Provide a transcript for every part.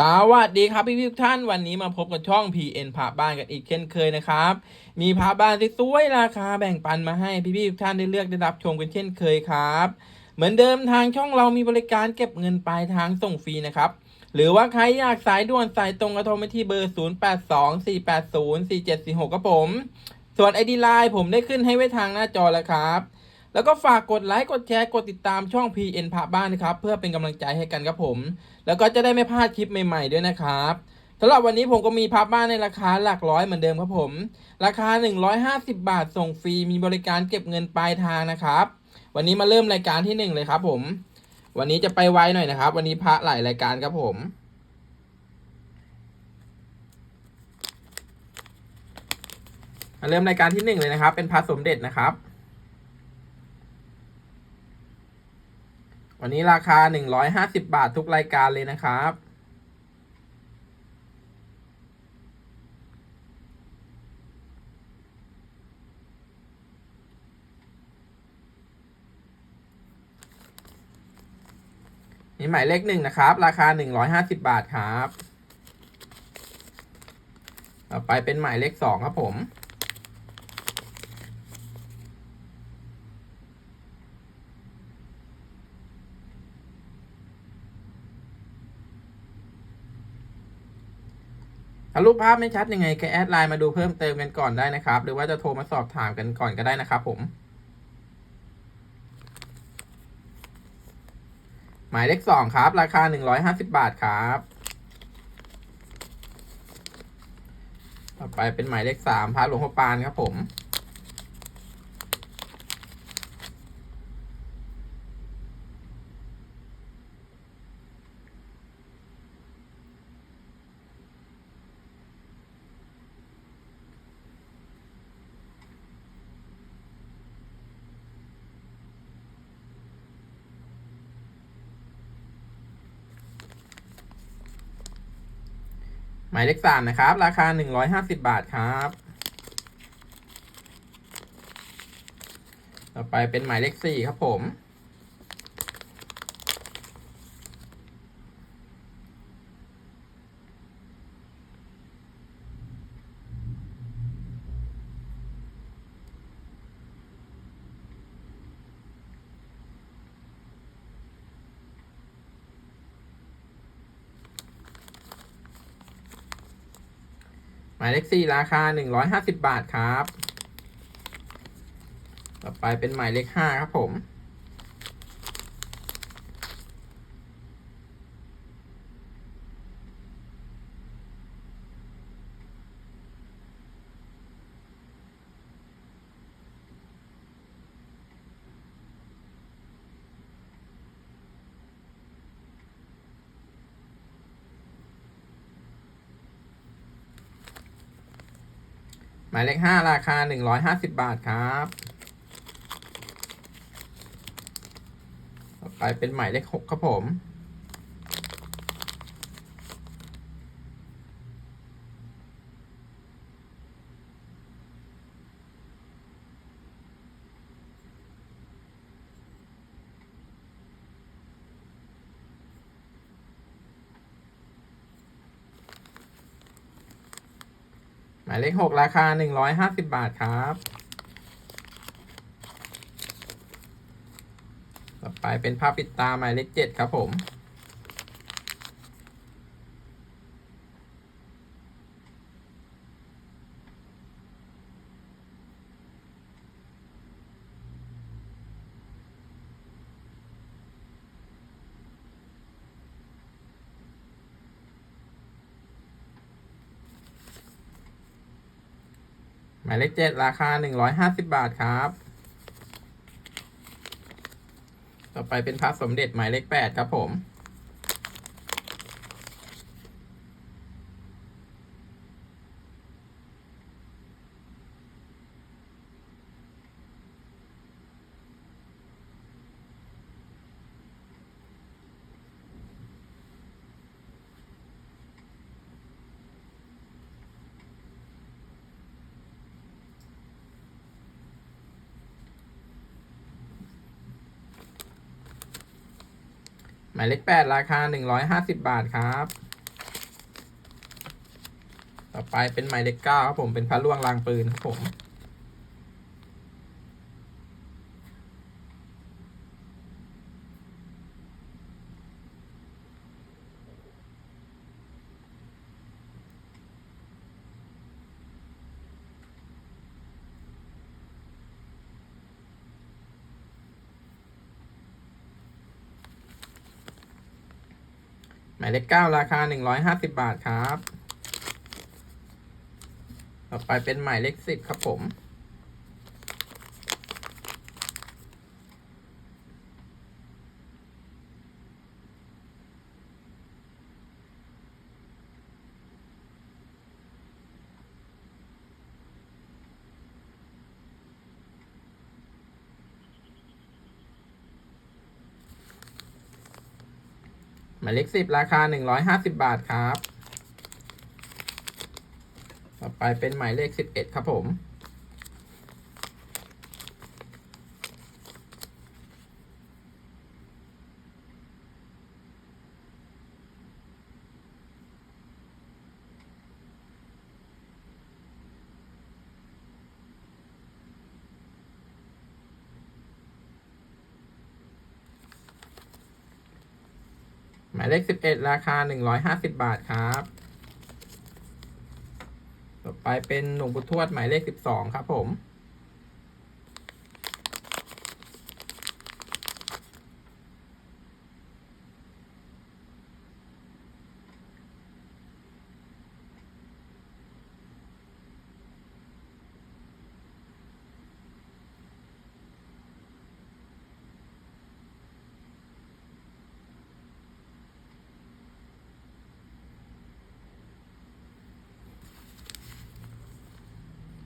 สวัสดีครับพี่พี่ทุกท่านวันนี้มาพบกับช่อง PN พาบ้านกันอีกเช่นเคยนะครับ มีพาบ้านสวยๆราคาแบ่งปันมาให้พี่พี่ทุกท่านได้เลือกได้รับชมกันเช่นเคยครับ เหมือนเดิมทางช่องเรามีบริการเก็บเงินปลายทางส่งฟรีนะครับ หรือว่าใครอยากสายด่วนสายตรงกระโทรมาที่เบอร์ 0824804746ครับผม ส่วนไอดีไลน์ผมได้ขึ้นให้ไว้ทางหน้าจอแล้วครับ แล้วก็ฝากกดไลค์กดแชร์กดติดตามช่อง PN พาบ้านนะครับ เพื่อเป็นกำลังใจให้กันครับผม แล้วก็จะได้ไม่พลาดคลิปใหม่ๆด้วยนะครับสำหรับวันนี้ผมก็มีพับบ้านในราคาหลักร้อยเหมือนเดิมครับผม ราคา 150 บาทส่งฟรีมีบริการเก็บเงินปลายทางนะครับ วันนี้มาเริ่มรายการที่หนึ่งเลยครับผม วันนี้จะไปไวหน่อยนะครับ วันนี้พระหลายรายการครับผมมาเริ่มรายการที่หนึ่งเลยนะครับ เป็นพระสมเด็จนะครับ วันนี้ราคา 150 บาททุกรายการเลยนะครับ นี่หมายเลขหนึ่งนะครับ ราคา 150 บาทครับ ต่อไปเป็นหมายเลขสองครับผม รูปภาพไม่ชัดยังไงก็แอดไลน์มาดูเพิ่มเติมกันก่อนได้นะครับ หรือว่าจะโทรมาสอบถามกันก่อนก็ได้นะครับผม หมายเลขสองครับ ราคาหนึ่งร้อยห้าสิบาทครับ ต่อไปเป็นหมายเลขสามพระหลวงพ่อปานครับผมายเลขสามนะครับ ราคาหนึ่งร้อยห้าสิบาทครับ ต่อไปเป็นหมายเลขสี่ครับผม หมายเลขสี่ราคาหนึ่งร้อยห้าสิบาทครับ ต่อไปเป็นหมายเลขห้าครับผมายเลขห้าราคาหนึ่งร้อยห้าสิบบาทครับต่อไปเป็นหมายเลขหกครับผม เลขหกราคาหนึ่งร้อยห้าสิบาทครับ ต่อไปเป็นภาพปิดตาหมายเลขเจ็ดครับผม มายเลขเจ็ดราคาหนึ่งร้อยห้าสิบบาทครับ ต่อไปเป็นพระสมเด็จหมายเลขแปดครับผม มายเลขแปดราคาหนึ่งร้อยห้าสิบบาทครับ ต่อไปเป็นหมายเลขเก้าครับผมเป็นพระล่วงรางปืนครับผม หมายเลขเก้าราคาหนึ่งร้อยห้าสิบบาทครับ ต่อไปเป็นหมายเลขสิบครับผมายเลขสิบราคาหนึ่งร้อยห้าสิบบาทครับ ต่อไปเป็นหมายเลขสิบเอ็ดครับผม เลขสิบเอ็ดราคาหนึ่งร้อยห้าสิบบาทครับ ต่อไปเป็นหลวงปู่ทวดหมายเลขสิบสองครับผม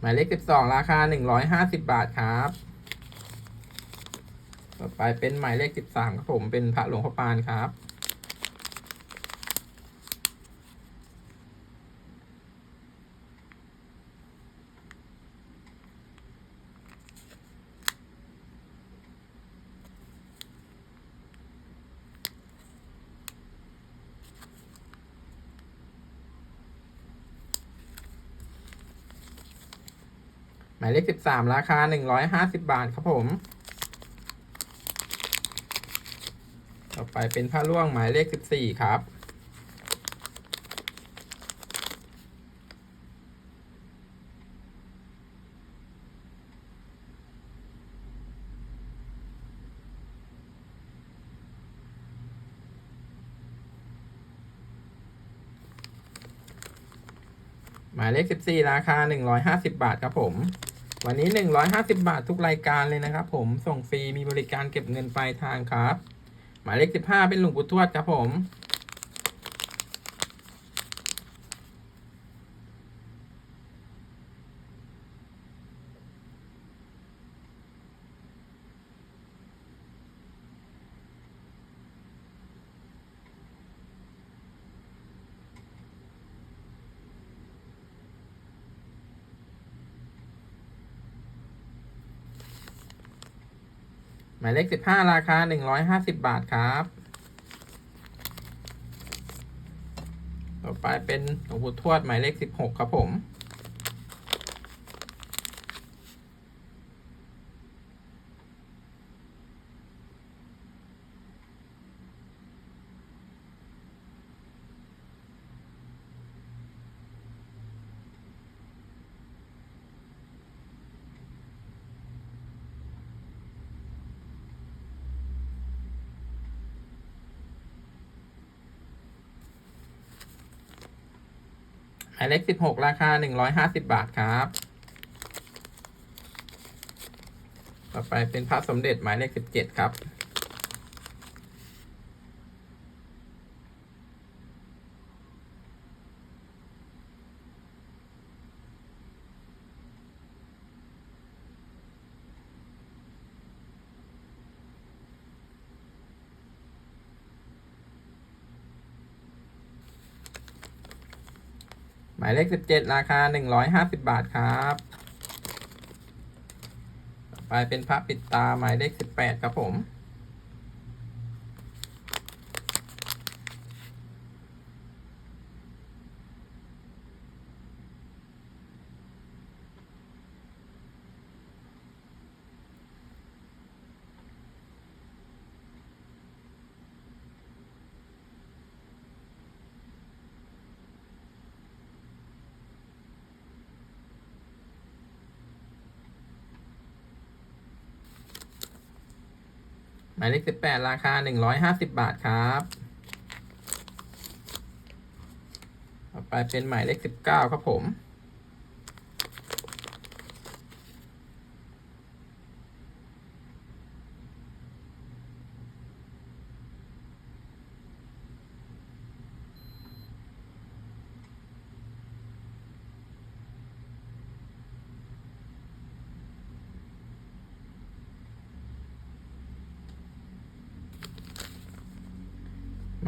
หมายเลขสิบสองราคาหนึ่งร้อยห้าสิบบาทครับ ต่อไปเป็นหมายเลขสิบสามครับผมเป็นพระหลวงพ่อปานครับ หมายเลขสิบสามราคาหนึ่งร้อยห้าสิบบาทครับผม ต่อไปเป็นผ้าล่วงหมายเลขสิบสี่ครับ หมายเลขสิบสี่ราคาหนึ่งร้อยห้าสิบบาทครับผม วันนี้หนึ่งร้อยห้าสิบาททุกรายการเลยนะครับ ผมส่งฟรีมีบริการเก็บเงินปลายทางครับ หมายเลขสิบห้าเป็นหลวงปู่ทวดครับผมายเลขสิบห้าราคาหนึ่งร้อยห้าสิบบาทครับ ต่อไปเป็นหลวงปู่ทวดหมายเลขสิบหกครับผม เลขสิบหกราคาหนึ่งร้อยห้าสิบาทครับ ต่อไปเป็นพระสมเด็จหมายเลขสิบเจ็ดครับายเลขสิบเจ็ดราคาหนึ่งร้อยห้าสิบบาทครับไปเป็นพระปิดตาหมายเลขสิบแปดครับผม หมายเลขสิบแปดราคาหนึ่งร้อยห้าสิบบาทครับ ต่อไปเป็นหมายเลขสิบเก้าครับผม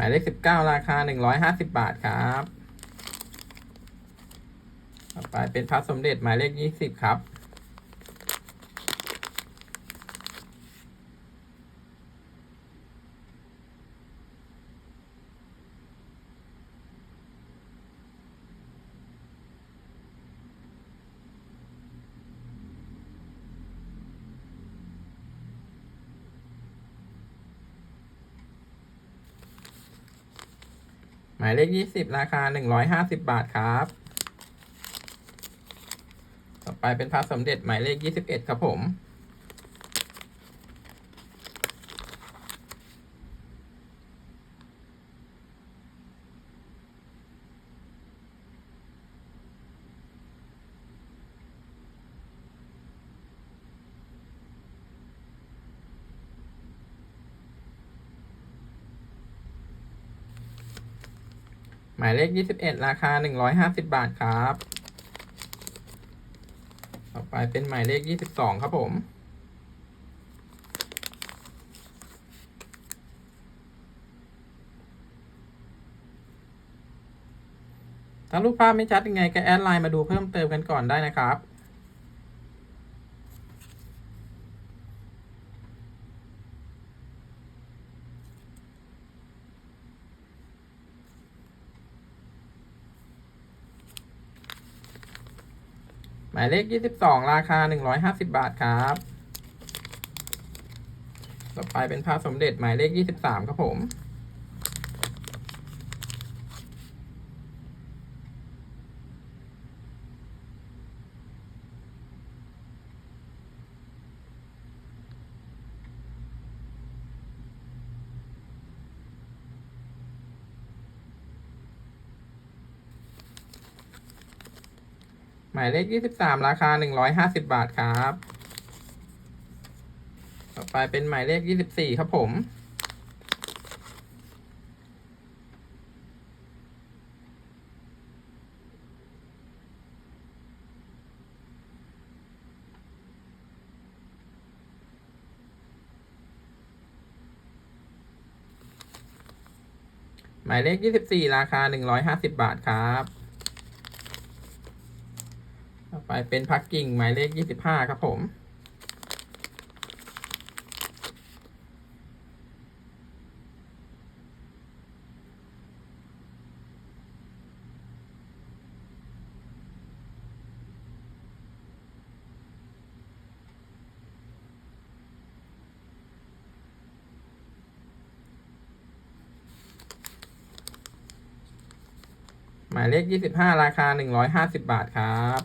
มายเลขสิบเก้าราคาหนึ่งร้อยห้าสิบบาทครับ ต่อไปเป็นพระสมเด็จหมายเลขยี่สิบครับ หมายเลขยี่สิบราคาหนึ่งร้อยห้าสิบบาทครับ ต่อไปเป็นพระสมเด็จหมายเลขยี่สิบเอ็ดครับผมายเลขยี่สิบเอ็ดราคาหนึ่งร้อยห้าสิบบาทครับ ต่อไปเป็นหมายเลขยี่สิบสองครับผม ถ้ารูปภาพไม่ชัดยังไงก็แอดไลน์มาดูเพิ่มเติมกันก่อนได้นะครับายเลขยี่สิบสองราคาหนึ่งร้อยห้าสิบาทครับ ต่อไปเป็นพระสมเด็จหมายเลขยี่สิบสามครับผมายเลขยี่สิบสามราคาหนึ่งร้อยห้าสิบบาทครับ ต่อไปเป็นหมายเลขยี่สิบสี่ครับผม หมายเลขยี่สิบสี่ราคาหนึ่งร้อยห้าสิบบาทครับ ไปเป็นพักกิ่งหมายเลขยี่สิบห้าครับผมหมายเลขยี่สิบห้าราคาหนึ่งร้อยห้าสิบบาทครับ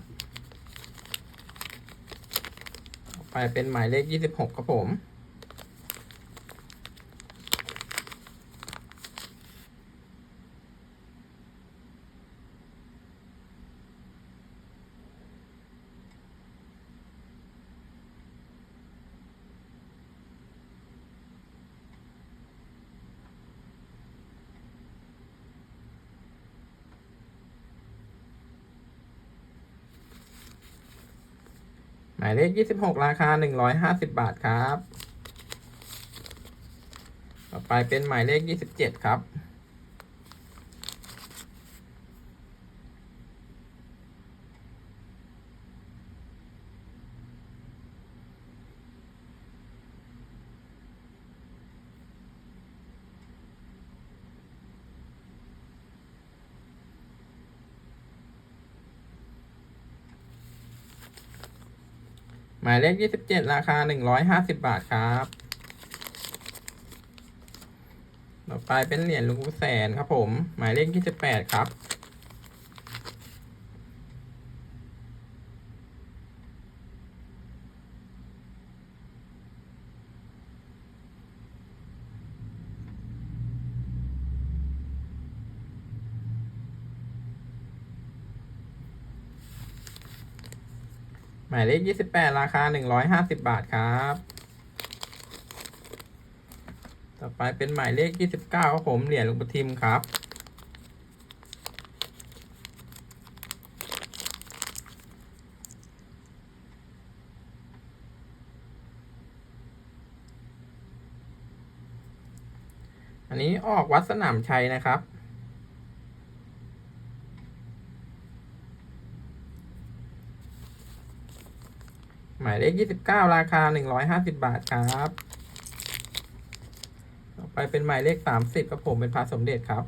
ต่อ ไปเป็นหมายเลขยี่สิบหกครับผม เลขยี่สิบหกราคาหนึ่งร้อยห้าสิบบาทครับ ต่อไปเป็นหมายเลขยี่สิบเจ็ดครับ หมายเลขยี่สิบเจ็ดราคาหนึ่งร้อยห้าสิบบาทครับ ต่อไปเป็นเหรียญลูกแสนครับผม หมายเลขยี่สิบแปดครับ มายเลขยี่สิบแปดราคาหนึ่งร้อยห้าสิบบาทครับ ต่อไปเป็นหมายเลขยี่สิบเก้าครับผมเหรียญหลวงปู่ทิมครับอันนี้ออกวัดสนามชัยนะครับ หมายเลขยี่สิบเก้าราคาหนึ่งร้อยห้าสิบบาทครับต่อไปเป็นหมายเลขสามสิบครับผมเป็นพระสมเด็จครับ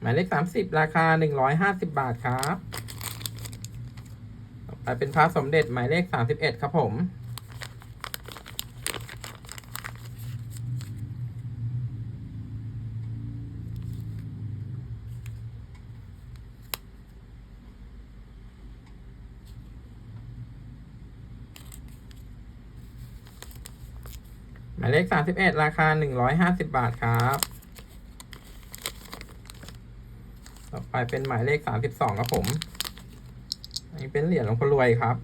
หมายเลขสามสิบราคาหนึ่งร้อยห้าสิบบาทครับ เป็นพระสมเด็จหมายเลขสามสิบเอ็ดครับผม หมายเลขสามสิบเอ็ดราคาหนึ่งร้อยห้าสิบบาทครับ ต่อไปเป็นหมายเลขสามสิบสองครับผม นนี้เป็นเหรียญหลวงพ่อรวยครับ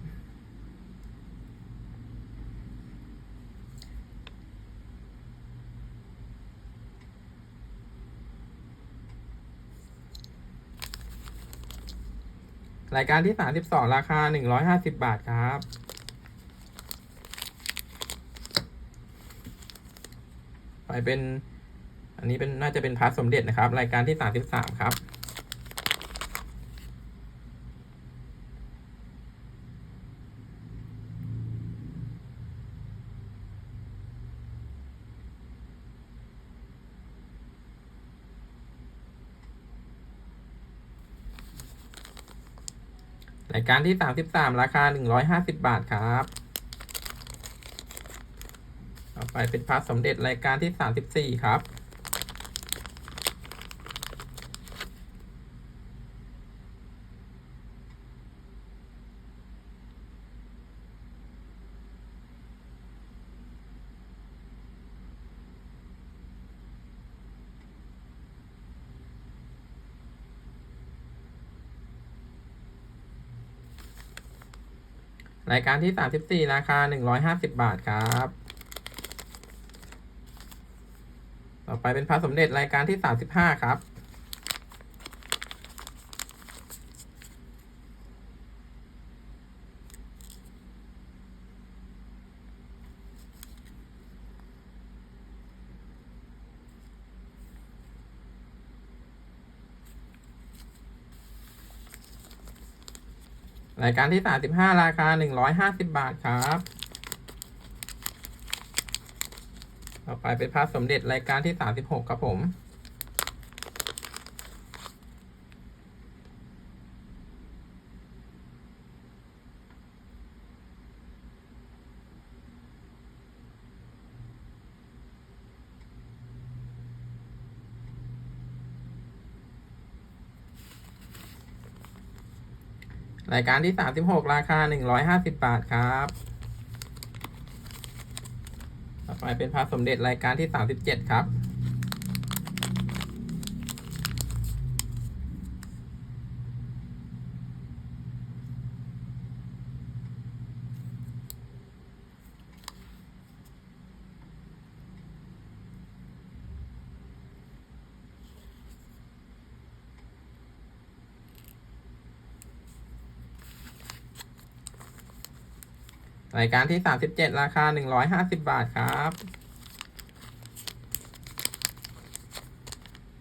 รายการที่สามสิบสองราคาหนึ่งร้อยห้าสิบบาทครับ ไปเป็น อันนี้เป็นน่าจะเป็นพระสมเด็จนะครับ รายการที่สามสิบสามครับายการที่สามสิบสามราคาหนึ่งร้อยห้าสิบบาทครับต่อไปเป็นพระสมเด็จรายการที่สามสิบสี่ครับ รายการที่สามสิบสี่ราคาหนึ่งร้อยห้าสิบบาทครับ ต่อไปเป็นพระสมเด็จรายการที่สามสิบห้าครับ รายการที่สามสิบห้าราคาหนึ่งร้อยห้าสิบบาทครับต่อไปเป็นพระสมเด็จรายการที่สามสิบหกครับผม รายการที่สามสิบหกราคาหนึ่งร้อยห้าสิบบาทครับต่อไปเป็นพระสมเด็จรายการที่สามสิบเจ็ดครับ รายการที่สามสิบเจ็ดราคาหนึ่งร้อยห้าสิบบาทครับ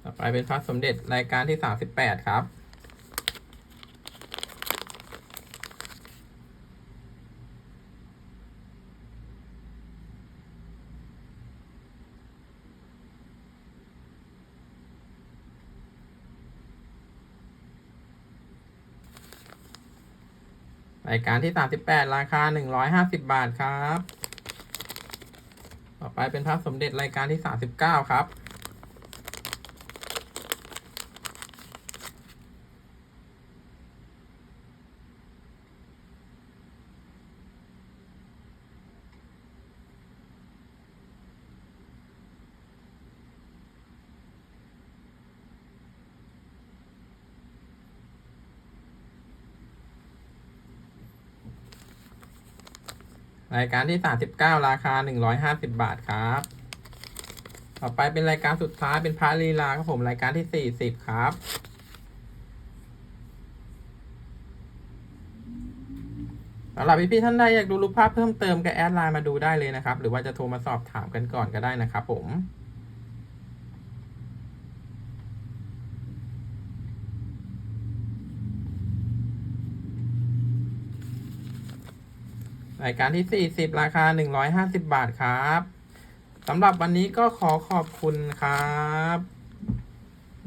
ต่อไปเป็นพระสมเด็จรายการที่สามสิบแปดครับ รายการที่สามสิบแปดราคาหนึ่งร้อยห้าสิบบาทครับ ต่อไปเป็นพระสมเด็จรายการที่สามสิบเก้าครับ รายการที่สามสิบเก้าราคาหนึ่งร้อยห้าสิบบาทครับ ต่อไปเป็นรายการสุดท้ายเป็นพระลีลาครับผมรายการที่สี่สิบครับ สำหรับพี่ๆท่านใดอยากดูรูปภาพเพิ่มเติมก็แอดไลน์มาดูได้เลยนะครับ หรือว่าจะโทรมาสอบถามกันก่อนก็ได้นะครับผม รายการที่ 40 ราคา 150 บาทครับสำหรับวันนี้ก็ขอขอบคุณครับ